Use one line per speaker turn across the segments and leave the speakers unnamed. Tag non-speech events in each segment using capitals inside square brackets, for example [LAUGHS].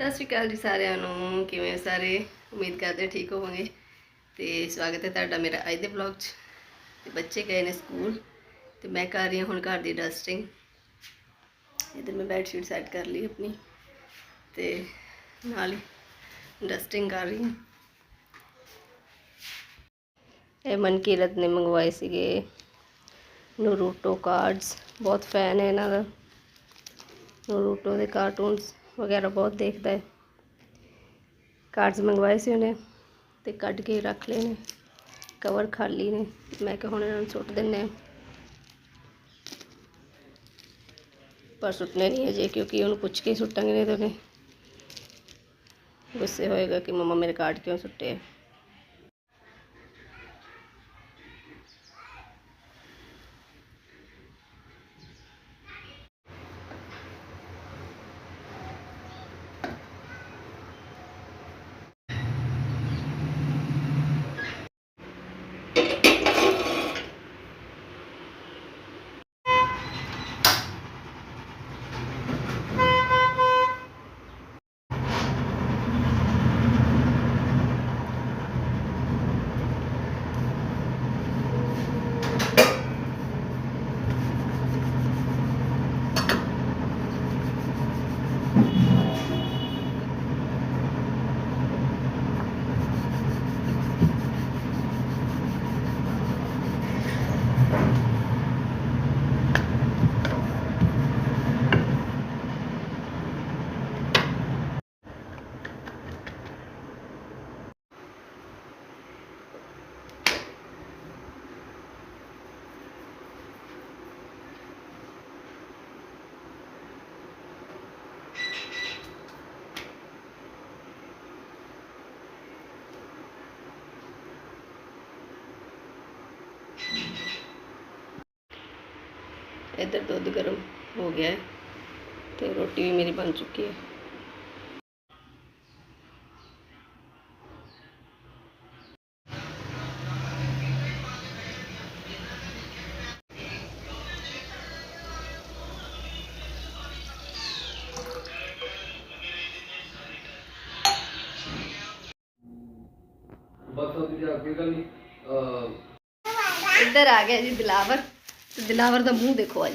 ਸਤਿ ਸ਼੍ਰੀ ਅਕਾਲ ਜੀ ਸਾਰਿਆਂ ਨੂੰ। ਕਿਵੇਂ ਸਾਰੇ? ਉਮੀਦ ਕਰਦੇ ਠੀਕ ਹੋਵੋਗੇ। ਤੇ ਸਵਾਗਤ ਹੈ ਤੁਹਾਡਾ ਮੇਰਾ ਅੱਜ ਦੇ ਵਲੌਗ 'ਚ। ਤੇ ਬੱਚੇ ਗਏ ਨੇ ਸਕੂਲ। ਤੇ ਮੈਂ ਕਰ ਰਹੀ ਹਾਂ ਹੁਣ ਘਰ ਦੀ ਡਸਟਿੰਗ ਇਧਰ ਮੈਂ ਬੈੱਡ ਸ਼ੀਟ ਸੈੱਟ ਕਰ ਲਈ ਆਪਣੀ। ਤੇ ਨਾਲ ਹੀ ਡਸਟਿੰਗ ਕਰ ਰਹੀ ਹਾਂ। ਇਹ ਮਨਕੀਰਤ ਨੇ ਮੰਗਵਾਏ ਸੀਗੇ। ਨੂਰੂਟੋ ਕਾਰਡਸ ਬਹੁਤ ਫੈਨ ਹੈ ਇਹਨਾਂ ਦਾ। ਨੂਰੂਟੋ ਦੇ ਕਾਰਟੂਨਸ ਵਗੈਰਾ ਬਹੁਤ ਦੇਖਦਾ ਹੈ। ਕਾਰਡਸ ਮੰਗਵਾਏ ਸੀ ਉਹਨੇ ਤੇ ਕੱਢ ਕੇ ਰੱਖ ਲਏ ਨੇ। ਕਵਰ ਖਾਲੀ ਨੇ। ਮੈਂ ਕਿਹਾ ਹੁਣ ਇਹਨਾਂ ਨੂੰ ਸੁੱਟ ਦਿੰਨੇ ਪਰ ਸੁੱਟਨੇ ਨਹੀਂ ਅਜੇ ਕਿਉਂਕਿ ਉਹਨੂੰ ਪੁੱਛ ਕੇ ਸੁੱਟਾਂਗੇ ਨਹੀਂ ਤਾਂ ਉਹਨੇ। ਗੁੱਸੇ ਹੋਏਗਾ ਕਿ ਮਮਾ ਮੇਰੇ ਕਾਰਡ ਕਿਉਂ ਸੁੱਟੇ ਆ ਇੱਧਰ ਦੁੱਧ ਗਰਮ ਹੋ ਗਿਆ ਹੈ ਤੇ ਰੋਟੀ ਵੀ ਮੇਰੀ ਬਣ ਚੁੱਕੀ ਹੈ
ਬਸ ਉਹਦੀ ਜਾ ਕੇ ਗੱਲ ਨਹੀਂ ਅਹ
ਇੱਧਰ ਆ ਗਿਆ ਜੀ ਦਿਲਾਵਰ। ਤੇ ਦਿਲਾਵਰ ਦਾ ਮੂੰਹ ਦੇਖੋ ਅੱਜ।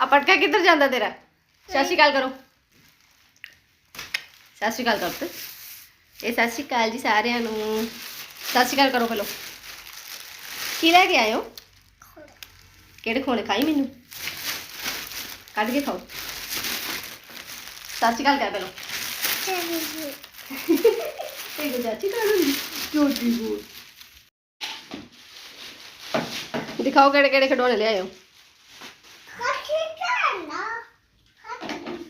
ਆ ਪਟਕਾ ਕਿੱਧਰ ਜਾਂਦਾ ਤੇਰਾ? ਸਤਿ ਸ਼੍ਰੀ ਅਕਾਲ ਕਰੋ। ਸਤਿ ਸ਼੍ਰੀ ਅਕਾਲ ਕਰ ਤੇ ਇਹ ਸਤਿ ਸ਼੍ਰੀ ਅਕਾਲ ਜੀ ਸਾਰਿਆਂ ਨੂੰ। ਸਤਿ ਸ਼੍ਰੀ ਅਕਾਲ ਕਰੋ ਪਹਿਲਾਂ। ਕੀ ਲੈ ਕੇ ਆਇਓ ਕਿਹੜੇ ਖੋਣੇ ਖਾਈ ਮੈਨੂੰ? ਕੱਢ ਕੇ ਖਾਓ। ਸਤਿ ਸ਼੍ਰੀ ਅਕਾਲ ਕਹਿ ਪਹਿਲਾਂ। ਇਹ ਗੁਜਾ ਚੀ ਕਰ ਲਈ ਛੋਟੀ ਬੋਲ। ਦਿਖਾਓ ਕਿਹੜੇ ਕਿਹੜੇ ਖਿਡੌਣੇ ਲਿਆਇਓ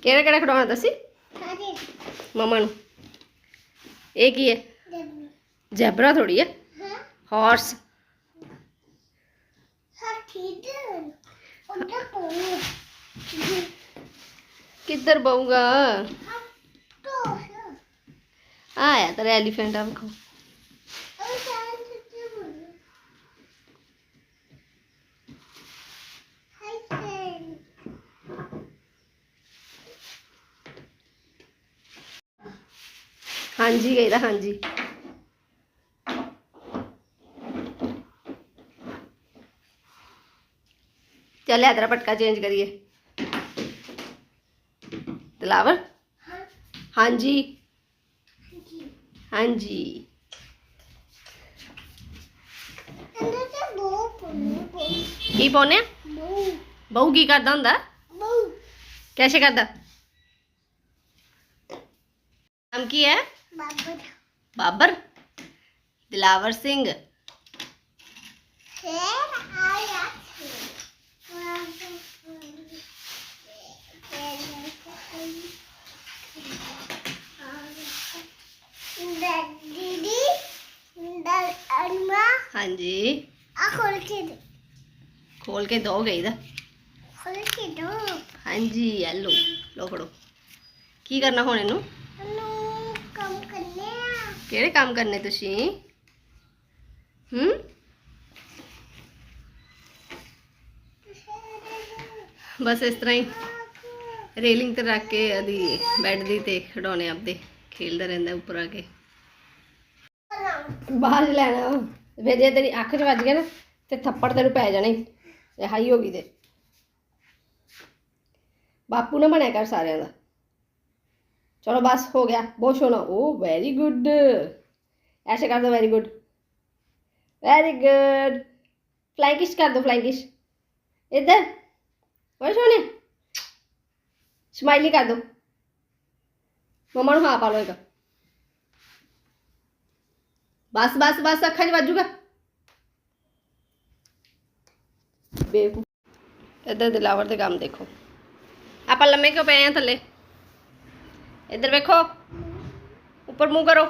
ਕਿਹੜਾ ਕਿਹੜਾ ਖਿਡੌਣਾ ਦੱਸੀ? ਮਮਾ ਨੂੰ। ਇਹ ਕੀ ਹੈ? ਜ਼ੈਬਰਾ ਥੋੜੀ ਹੈ। ਹਾਰਸ। ਕਿੱਧਰ ਬਹੂਗਾ? ਆਇਆ ਤੇਰਾ ਐਲੀਫੈਂਟ ਆ, ਵੇਖੋ। ਹਾਂਜੀ ਕਹੀਦਾ ਹਾਂਜੀ। ਚੱਲ ਆ ਤੇਰਾ ਪਟਕਾ ਚੇਂਜ ਕਰੀਏ। ਦਿਲਾਵਰ ਹਾਂਜੀ। ਹਾਂਜੀ। ਕੀ ਪਾਉਨੇ ਬਹੂ। ਕੀ ਕਰਦਾ ਹੁੰਦਾ? ਕੈਸੇ ਕਰਦਾ? ਨਾਮ ਕੀ ਹੈ? ਬਾਬਰ। ਦਿਲਾਵਰ ਸਿੰਘ।
ਦੀਦੀ ਦਲ ਅਰਮਾ
ਹਾਂਜੀ।
ਆ ਖੋਲ ਕੇ ਦੇ।
ਖੋਲ ਕੇ ਦੋ ਗਈ ਦਾ।
ਖੋਲ ਕੇ ਦੋ।
ਹਾਂਜੀ ਐਲੋ ਲੋ ਫੜੋ। ਕੀ ਕਰਨਾ ਹੁਣ ਇਹਨੂੰ?
ਨੂੰ ਕੰਮ ਕਰਨੇ ਆ
ਕਿਹੜੇ ਕੰਮ ਕਰਨੇ ਤੁਸੀਂ? ਹੂੰ? ਬਸ ਇਸ ਤਰ੍ਹਾਂ ਹੀ। ਰੇਲਿੰਗ ਤੇ ਰੱਖ ਕੇ ਉਹਦੀ ਬੈੱਡ ਦੀ ਤੇ ਖਿਡੌਣੇ ਆਪਦੇ ਖੇਲਦਾ ਰਹਿੰਦਾ ਉੱਪਰ ਆ ਕੇ। ਬਾਹਰ ਲੈਣਾ। ਵੇ ਜੇ ਤੇਰੀ ਅੱਖ 'ਚ ਵੱਜ ਗਿਆ ਨਾ, ਤੇ ਥੱਪੜ ਤੈਨੂੰ ਪੈ ਜਾਣਾ। ਈ ਇਹ ਹਾਈ ਹੋ ਗਈ ਤੇ। ਬਾਪੂ ਨਾ ਬਣਿਆ ਕਰ ਸਾਰਿਆਂ ਦਾ। ਚਲੋ ਬਸ ਹੋ ਗਿਆ। ਬਹੁਤ ਸੋਹਣਾ। ਓ ਵੈਰੀ ਗੁੱਡ ਐਸੇ ਕਰ ਦੋ very good very good fly kiss ਕਰ ਦੋ ਫਲਾਈ ਕਿਸ ਇੱਧਰ। ਓਏ ਸੋਹਣੇ। ਸਮਾਈਲੀ ਕਰ ਦੋ। ਮਮਾ ਨੂੰ ਹਾਂ ਪਾ ਲਓ ਇੱਕ। ਬਸ ਬਸ ਬਸ, ਅੱਖਾਂ 'ਚ ਵੱਜੂਗਾ। ਬੇਵਕੂਫ। ਇੱਧਰ ਦਿਲਾਵਰ ਦੇ ਕੰਮ ਦੇਖੋ। ਆਪਾਂ ਲੰਮੇ ਕਿਉਂ ਪਏ ਆ ਥੱਲੇ? ਇੱਧਰ ਵੇਖੋ। ਉੱਪਰ ਮੂੰਹ ਕਰੋ।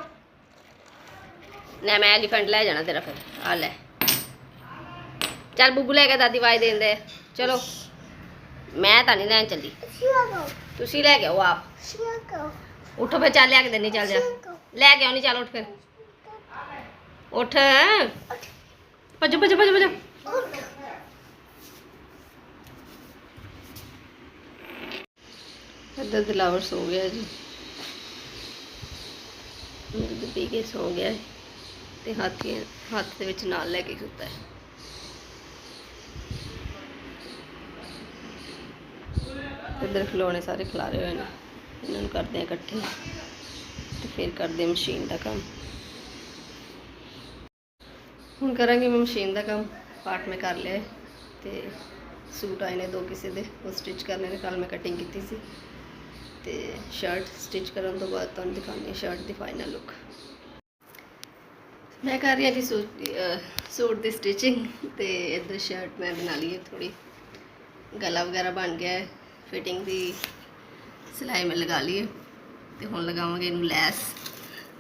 ਲੈ, ਮੈਂ ਐਲੀਫੈਂਟ ਲੈ ਜਾਣਾ ਤੇਰਾ ਫਿਰ। ਆ ਲੈ। ਚੱਲ ਬੁੱਬੂ ਲੈ ਕੇ ਦਾਦੀ ਆਵਾਜ਼ ਦੇਂਦੇ ਚਲੋ। ਮੈਂ ਤਾਂ ਨਹੀਂ ਲੈਣ ਚੱਲੀ। ਤੁਸੀਂ ਲੈ ਕੇ ਆਓ ਆਪ। ਉੱਠੋ ਫਿਰ, ਚੱਲ ਲਿਆ ਕੇ ਦੇਣੀ ਚੱਲ ਜਾ। ਲੈ ਕੇ ਆਉਣੀ, ਚੱਲ ਉੱਠ ਫਿਰ। ਉੱਠ। ਭੱਜੋ ਭੱਜੋ ਭੱਜੋ ਭੱਜੋ। ਇੱਧਰ ਦਿਲਾਵਰ ਸੋ ਗਿਆ ਜੀ। ਦੁੱਧ ਪੀ ਕੇ ਸੌ ਗਿਆ ਹੈ ਤੇ ਹਾਥੀ ਹੱਥ ਦੇ ਵਿੱਚ ਨਾਲ ਲੈ ਕੇ ਸੁੱਤਾ ਹੈ। ਇੱਧਰ ਖਿਲੌਣੇ ਸਾਰੇ ਖਿਲਾਰੇ ਹੋਏ ਨੇ। ਇਹਨਾਂ ਨੂੰ ਕਰਦੇ ਆ ਇਕੱਠੇ। ਤੇ ਫਿਰ ਕਰਦੇ ਮਸ਼ੀਨ ਦਾ ਕੰਮ। ਹੁਣ ਕਰਾਂਗੇ ਮੈਂ ਮਸ਼ੀਨ ਦਾ ਕੰਮ। ਪਾਰਟ ਮੈਂ ਕਰ ਲਿਆ ਹੈ ਤੇ ਸੂਟ ਆਏ ਨੇ ਦੋ ਕਿਸੇ ਦੇ। ਉਹ ਸਟਿਚ ਕਰਨੇ ਨੇ ਕੱਲ ਮੈਂ ਕਟਿੰਗ ਕੀਤੀ ਸੀ। ਤੇ ਸ਼ਰਟ ਸਟਿਚ ਕਰਨ ਤੋਂ ਬਾਅਦ ਤੁਹਾਨੂੰ ਦਿਖਾਉਂਦੀ ਹਾਂ ਸ਼ਰਟ ਦੀ ਫਾਈਨਲ ਲੁੱਕ ਮੈਂ ਕਰ ਰਹੀ ਹਾਂ ਜੀ ਸੂਟ ਦੀ, ਸੂਟ ਦੀ ਸਟਿਚਿੰਗ ਤੇ ਇੱਧਰ ਸ਼ਰਟ ਮੈਂ ਬਣਾ ਲਈ ਹੈ ਥੋੜੀ ਗਲਾ ਵਗੈਰਾ ਬਣ ਗਿਆ ਹੈ ਫਿਟਿੰਗ ਦੀ ਸਿਲਾਈ ਮੈਂ ਲਗਾ ਲਈ ਹੈ ਤੇ ਹੁਣ ਲਗਾਵਾਂਗੇ ਇਹਨੂੰ ਲੈਸ।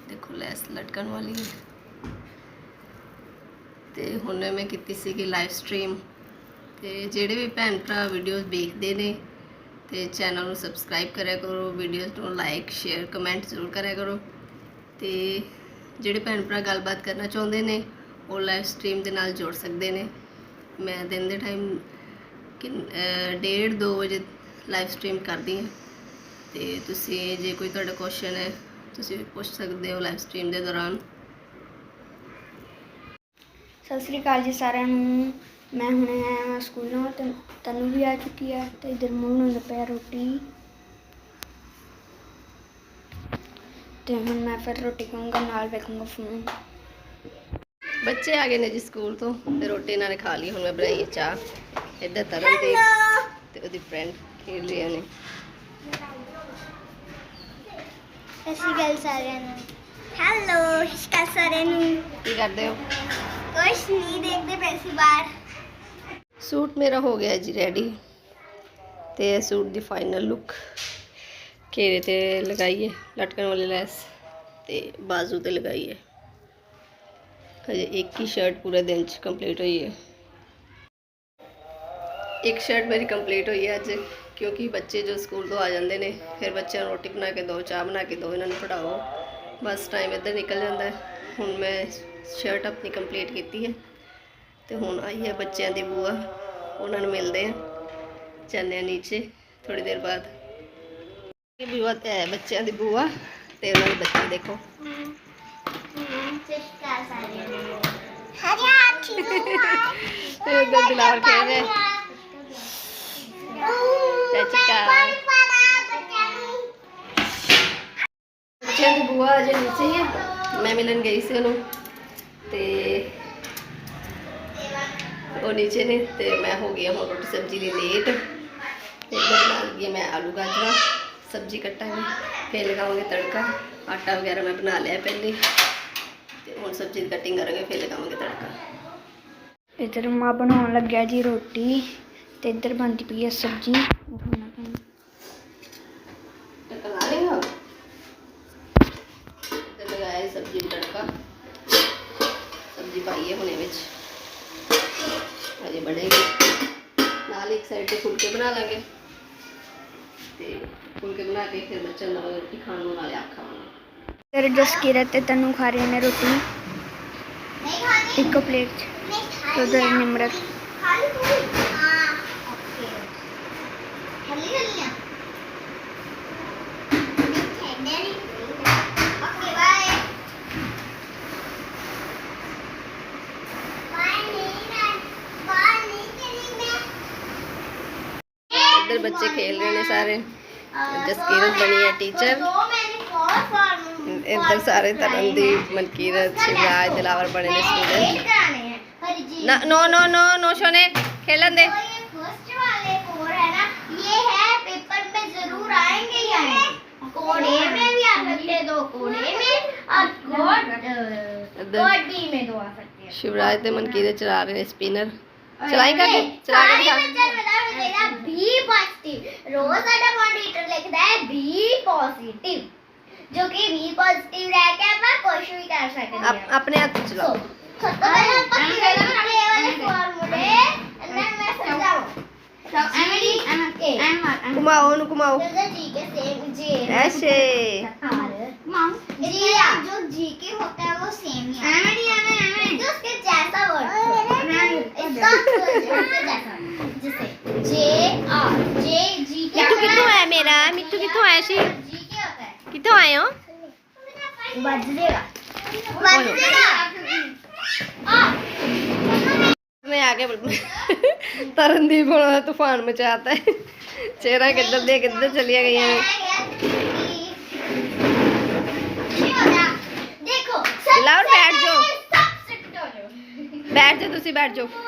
ਦੇਖੋ ਲੈਸ ਲਟਕਣ ਵਾਲੀ ਹੈ। ਤੇ ਹੁਣ ਮੈਂ ਕੀਤੀ ਸੀਗੀ ਲਾਈਵ ਸਟ੍ਰੀਮ ਤੇ ਜਿਹੜੇ ਵੀ ਭੈਣ ਭਰਾ ਵੀਡੀਓਜ਼ ਦੇਖਦੇ ਨੇ ਤੇ ਚੈਨਲ ਨੂੰ ਸਬਸਕ੍ਰਾਈਬ ਕਰਿਆ ਕਰੋ ਵੀਡੀਓਜ਼ ਨੂੰ ਲਾਈਕ ਸ਼ੇਅਰ ਕਮੈਂਟ ਜ਼ਰੂਰ ਕਰਿਆ ਕਰੋ। ਤੇ ਜਿਹੜੇ ਭੈਣ ਭਰਾ ਗੱਲਬਾਤ ਕਰਨਾ ਚਾਹੁੰਦੇ ਨੇ, ਉਹ ਲਾਈਵ ਸਟ੍ਰੀਮ ਦੇ ਨਾਲ ਜੁੜ ਸਕਦੇ ਨੇ। ਮੈਂ ਦਿਨ ਦੇ ਟਾਈਮ ਕਿ ਡੇਢ ਦੋ ਵਜੇ ਲਾਈਵ ਸਟ੍ਰੀਮ ਕਰਦੀ ਹਾਂ। ਤੇ ਤੁਸੀਂ ਜੇ ਕੋਈ ਤੁਹਾਡਾ ਕੁਐਸਚਨ ਹੈ, ਤੁਸੀਂ ਪੁੱਛ ਸਕਦੇ ਹੋ ਲਾਈਵ ਸਟ੍ਰੀਮ ਦੇ ਦੌਰਾਨ।
ਸਤਿ ਸ੍ਰੀ ਅਕਾਲ ਜੀ ਸਾਰਿਆਂ ਨੂੰ। ਮੈਂ ਹੁਣੇ ਆਇਆ ਹਾਂ ਸਕੂਲੋਂ ਤੇ ਤੈਨੂੰ ਵੀ ਆ ਚੁੱਕੀ ਹੈ ਤੇ ਇਧਰ ਮੂੰਹ ਨੂੰ ਲੱਪਿਆ ਰੋਟੀ। ਤੇ ਹੁਣ ਮੈਂ ਫਿਰ ਰੋਟੀ ਖਾਊਂਗਾ ਨਾਲ ਵੇਖੂੰਗਾ ਫੋਨ
ਬੱਚੇ ਆ ਗਏ ਨੇ ਜੀ ਸਕੂਲ ਤੋਂ ਤੇ ਰੋਟੀ ਇਹਨਾਂ ਨੇ ਖਾ ਲਈ ਹੁਣ ਮੈਂ ਬਣਾਈ ਹੈ ਚਾਹ। ਇੱਧਰ ਤਰਨ ਤੇ ਤੇ ਉਹਦੀ ਫਰੈਂਡ ਖੇਡ ਰਹੀਆਂ ਨੇ।
ਅਸੀਂ ਗੱਲ ਸਾਰਿਆਂ ਨੂੰ। ਹੈਲੋ ਹਿਸ਼ਕਾ ਸਾਰਿਆਂ ਨੂੰ।
ਕੀ ਕਰਦੇ ਹੋ?
ਕੁਛ ਨਹੀਂ ਦੇਖਦੇ ਪੈਸੇ ਬਾਹਰ।
ਸੂਟ ਮੇਰਾ ਹੋ ਗਿਆ ਜੀ ਰੈਡੀ ਤੇ ਇਹ ਸੂਟ ਦੀ ਫਾਈਨਲ ਲੁੱਕ ਘੇਰੇ ਤੇ ਲਗਾਈਏ ਲਟਕਣ ਵਾਲੀ ਲੈਸ ਤੇ ਬਾਜ਼ੂ ਤੇ ਲਗਾਈਏ ਹਜੇ ਇੱਕ ਹੀ ਸ਼ਰਟ ਪੂਰੇ ਦਿਨ ਚ ਕੰਪਲੀਟ ਹੋਈ ਹੈ। ਇੱਕ ਸ਼ਰਟ ਮੇਰੀ ਕੰਪਲੀਟ ਹੋਈ ਹੈ ਅੱਜ, ਕਿਉਂਕਿ ਬੱਚੇ ਜੋ ਸਕੂਲ ਤੋਂ ਆ ਜਾਂਦੇ ਨੇ, ਫਿਰ ਬੱਚਿਆਂ ਨੂੰ ਰੋਟੀ ਬਣਾ ਕੇ ਦਿਓ ਚਾਹ ਬਣਾ ਕੇ ਦਿਓ ਇਹਨਾਂ ਨੂੰ ਪੜਾਓ ਬਸ ਟਾਈਮ ਇੱਧਰ ਨਿਕਲ ਜਾਂਦਾ ਹੁਣ ਮੈਂ ਸ਼ਰਟ ਆਪਣੀ ਕੰਪਲੀਟ ਕੀਤੀ ਹੈ। ਤੇ ਹੁਣ ਆਈ ਹੈ ਬੱਚਿਆਂ ਦੀ ਬੂਆ। ਉਹਨਾਂ ਨੂੰ ਮਿਲਦੇ ਆ। ਜਾਂਦੇ ਆ ਨੀਚੇ ਥੋੜੀ ਦੇਰ ਬਾਅਦ। ਇਹ ਬੂਆ ਹੈ ਬੱਚਿਆਂ ਦੀ ਬੂਆ ਤੇ ਉਹਨਾਂ ਦੇ ਬੱਚੇ ਦੇਖੋ।
ਹਿਸ਼ਕਾ ਸਾਰਿਆਂ ਨੂੰ ਹਰਿਆ
ਉਧਰ ਦਿਲਾਵਰ ਖੇਡ ਰਿਹਾ ਬੱਚਿਆਂ ਦੀ ਬੂਆ ਅਜੇ ਨੀਚੇ ਹੀ ਹੈ ਮੈਂ ਮਿਲਣ ਗਈ ਸੀ ਉਹਨੂੰ। ਤੇ ਉਹ ਨੀਚੇ ਨੇ ਤੇ ਮੈਂ ਹੋ ਗਈ ਹੁਣ ਰੋਟੀ ਸਬਜ਼ੀ ਲਈ ਲੇਟ ਇੱਧਰ ਬਣਾ ਲਈ ਮੈਂ ਆਲੂ ਗਾਜਰਾਂ, ਸਬਜ਼ੀ ਕੱਟਾਂਗੇ, ਫਿਰ ਲਗਾਵਾਂਗੇ ਤੜਕਾ। ਆਟਾ ਵਗੈਰਾ ਮੈਂ ਬਣਾ ਲਿਆ ਪਹਿਲੇ। ਤੇ ਹੁਣ ਸਬਜ਼ੀ ਦੀ ਕਟਿੰਗ ਕਰਾਂਗੇ, ਫਿਰ ਲਗਾਵਾਂਗੇ ਤੜਕਾ।
ਇੱਧਰ ਮਾਂ ਬਣਾਉਣ ਲੱਗਿਆ ਜੀ ਰੋਟੀ ਤੇ ਇੱਧਰ ਬਣਦੀ ਪਈ ਹੈ ਸਬਜ਼ੀ ਉਹ ਹੁਣ ਮੈਂ ਖਾਣੀ।
ਤੜਕਾ ਲਾ ਲੇਗਾ ਤੇ ਲਗਾਇਆ ਹੈ ਸਬਜ਼ੀ ਨੂੰ ਤੜਕਾ ਸਬਜ਼ੀ ਪਾਈ ਹੈ ਹੁਣੇ ਵਿੱਚ ਅਜੇ ਬਣੇਗੀ ਨਾਲ ਇੱਕ ਸਾਈਡ ਤੇ ਫੁਲਕੇ ਬਣਾ ਲਾਂਗੇ। ਤੇ ਫੁਲਕੇ ਬਣਾ ਕੇ ਫਿਰ ਬੱਚਿਆਂ ਨੂੰ ਰੋਟੀ ਖਾਣ ਨੂੰ ਨਾਲੇ ਖਾਵਾਂਗੇ।
ਇਧਰ ਜਸਕੀਰਤ ਤੇ ਤੈਨੂੰ ਖਾ ਰਹੇ ਨੇ ਰੋਟੀ।
ਨਹੀਂ ਖਾਣੀ
ਇੱਕੋ ਪਲੇਟ 'ਚ। ਉਧਰ ਨਿਮਰਤ।
ਖਾਲੀ ਤੂੰ ਹਾਂ ਓਕੇ। ਖਾਲੀ ਖਾਲੀ
इधर बच्चे खेल
रहे हैं
सारे जसकीरत बनी है टीचर इधर
सारे तरनदीप मनकीरत शिवराज दिलावर बने ने student no no no no सोने खेलन दे कोने में भी आ सकते हैं दो कोने में और कोट बी में दो आ सकते हैं शिवराज ते मनकीरत चला रहे हैं स्पिनर चलाएगा चला के लिखा बी पॉजिटिव रोज अड्डा मॉनिटर लिखता है
बी पॉजिटिव जो कि बी
पॉजिटिव रह के अपन कुछ भी कर सकते हैं अपने आप चलो तो वाले मैं
समझाऊं घुमाओ उन
घुमाओ ठीक है सेम जी ऐसे जो जी के होता है वो सेम ही है उसके जैसा वर्ड इसका जैसा जैसे हो? [LAUGHS]
तरनदीप होना तूफ़ान मचाता है। चेहरा किधर दे किधर चलिया गई है? बैठ जाओ।
बैठ
जाओ तुम बैठ जाओ।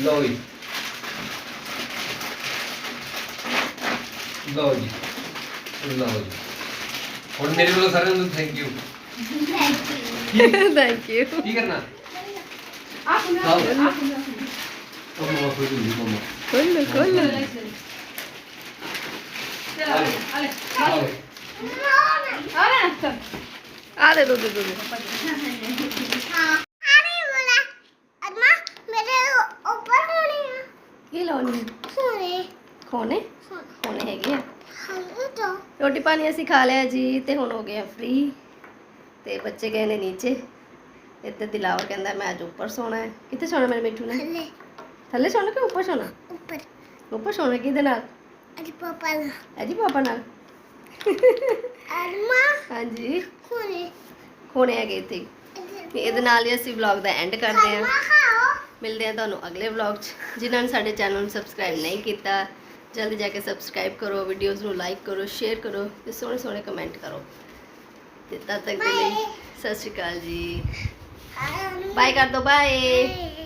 ਲਓ ਜੀ ਲਓ ਜੀ ਲਓ ਜੀ ਹੁਣ ਮੇਰੇ ਵੱਲੋਂ ਸਾਰਿਆਂ ਨੂੰ ਥੈਂਕ ਯੂ
ਥੈਂਕ ਯੂ
ਕੀ ਕਰਨਾ?
ਆਪ ਨੂੰ ਆਪ ਨੂੰ
ਉਹ ਮਮਾ ਕੋਈ ਨਹੀਂ
ਖੋਲ ਖੋਲ
ਚਲ ਆਲੇ ਆਲੇ ਆਲੇ ਨਾ ਚਲ
ਖਾਣੀ
ਰੋਟੀ ਪਾਣੀ ਅਸੀਂ ਖਾ ਲਿਆ ਜੀ ਤੇ ਹੁਣ ਹੋ ਗਏ ਫ੍ਰੀ ਤੇ ਬੱਚੇ ਗਏ ਨੇ ਨੀਚੇ। ਇੱਧਰ ਦਿਲਾਵਰ ਕਹਿੰਦਾ ਮੈਂ ਅੱਜ ਉੱਪਰ ਸੋਣਾ ਕਿੱਥੇ ਸੋਣਾ ਮੇਰੇ ਮਿੱਠੂ ਨੇ?
ਥੱਲੇ।
ਥੱਲੇ ਸੋਣਾ ਕਿ ਉੱਪਰ ਸੋਣਾ?
ਉੱਪਰ।
ਉੱਪਰ ਸੋਣਾ ਕਿਹਦੇ ਨਾਲ?
ਅਜੀ ਪਾਪਾ ਨਾਲ।
ਅਜੀ ਪਾਪਾ ਨਾਲ।
ਅਰਮਾ।
ਹਾਂਜੀ।
ਖੋਣੇ।
ਖੋਣੇ ਹੈਗੇ ਇੱਥੇ। ਇਹਦੇ ਨਾਲ ਹੀ ਅਸੀਂ ਵਲੌਗ ਦਾ ਐਂਡ ਕਰਦੇ ਹਾਂ। ਮਿਲਦੇ ਹਾਂ ਤੁਹਾਨੂੰ ਅਗਲੇ ਵਲੌਗ 'ਚ। ਜਿਨ੍ਹਾਂ ਨੇ ਸਾਡੇ ਚੈਨਲ ਨੂੰ ਸਬਸਕ੍ਰਾਈਬ ਨਹੀਂ ਕੀਤਾ ਜਲਦੀ ਜਾ ਕੇ ਸਬਸਕ੍ਰਾਈਬ ਕਰੋ ਵੀਡੀਓਜ਼ ਨੂੰ ਲਾਈਕ ਕਰੋ ਸ਼ੇਅਰ ਕਰੋ ਤੇ ਸੋਹਣੇ ਸੋਹਣੇ ਕਮੈਂਟ ਕਰੋ। ਤੇ ਤਦ ਤੱਕ ਦੇ ਲਈ ਸਤਿ ਸ਼੍ਰੀ ਅਕਾਲ ਜੀ। ਬਾਏ ਕਰ ਦੋ ਬਾਏ.